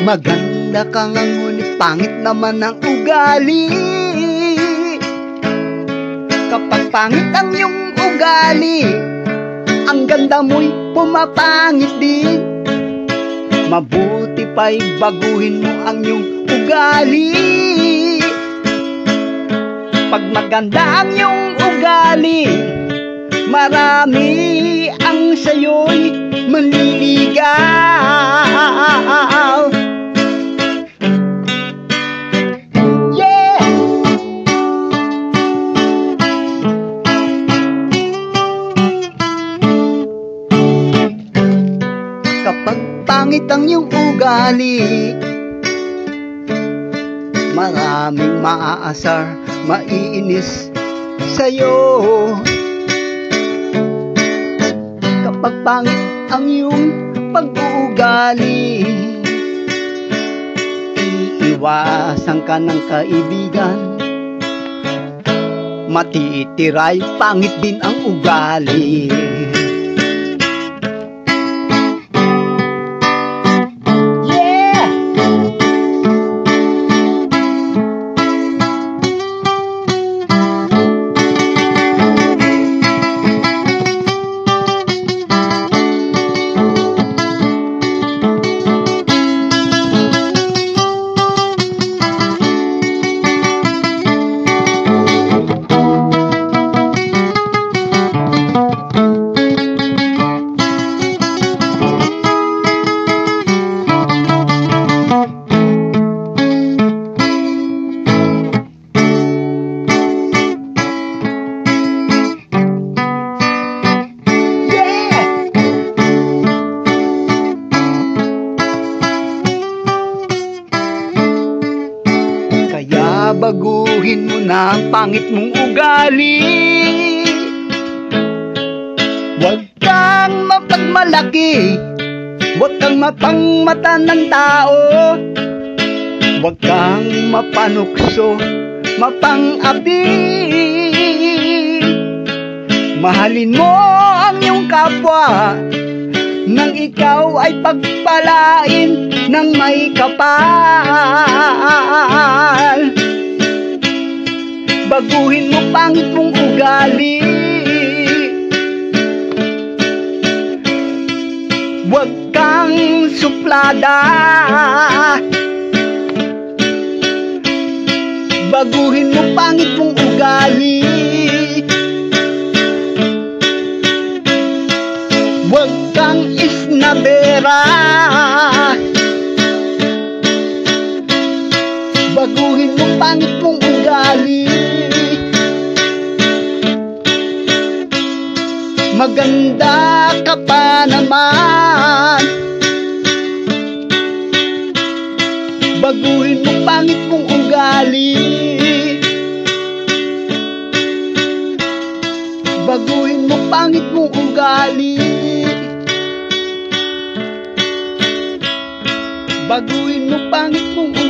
Maganda ka nga ngunit pangit naman ang ugali. Kapag pangit ang iyong ugali Ang ganda mo'y pumapangit din. Mabuti pa'y baguhin mo ang iyong ugali. Pag maganda ang iyong ugali Marami ang sa'yo'y manliligaw pangit ang iyong ugali. Maraming maaasar, maiinis sa'yo. Kapag pangit ang iyong pag-uugali Iiwasan ka ng kaibigan. Matitiray, pangit din ang ugali baguhin mo na ang pangit mong ugali. Huwag kang mapagmalaki Huwag kang mapangmata ng tao. Huwag kang mapanukso Mapang-api. Mahalin mo ang iyong kapwa Nang ikaw ay pagpalain ng may kapal Baguhin mo pangit mong ugali. Huwag kang suplada. Baguhin mo pangit Maganda ka pa naman. Baguhin mo pangit mong ugali. Baguhin mo pangit mong ugali. Baguhin mo pangit mong ugali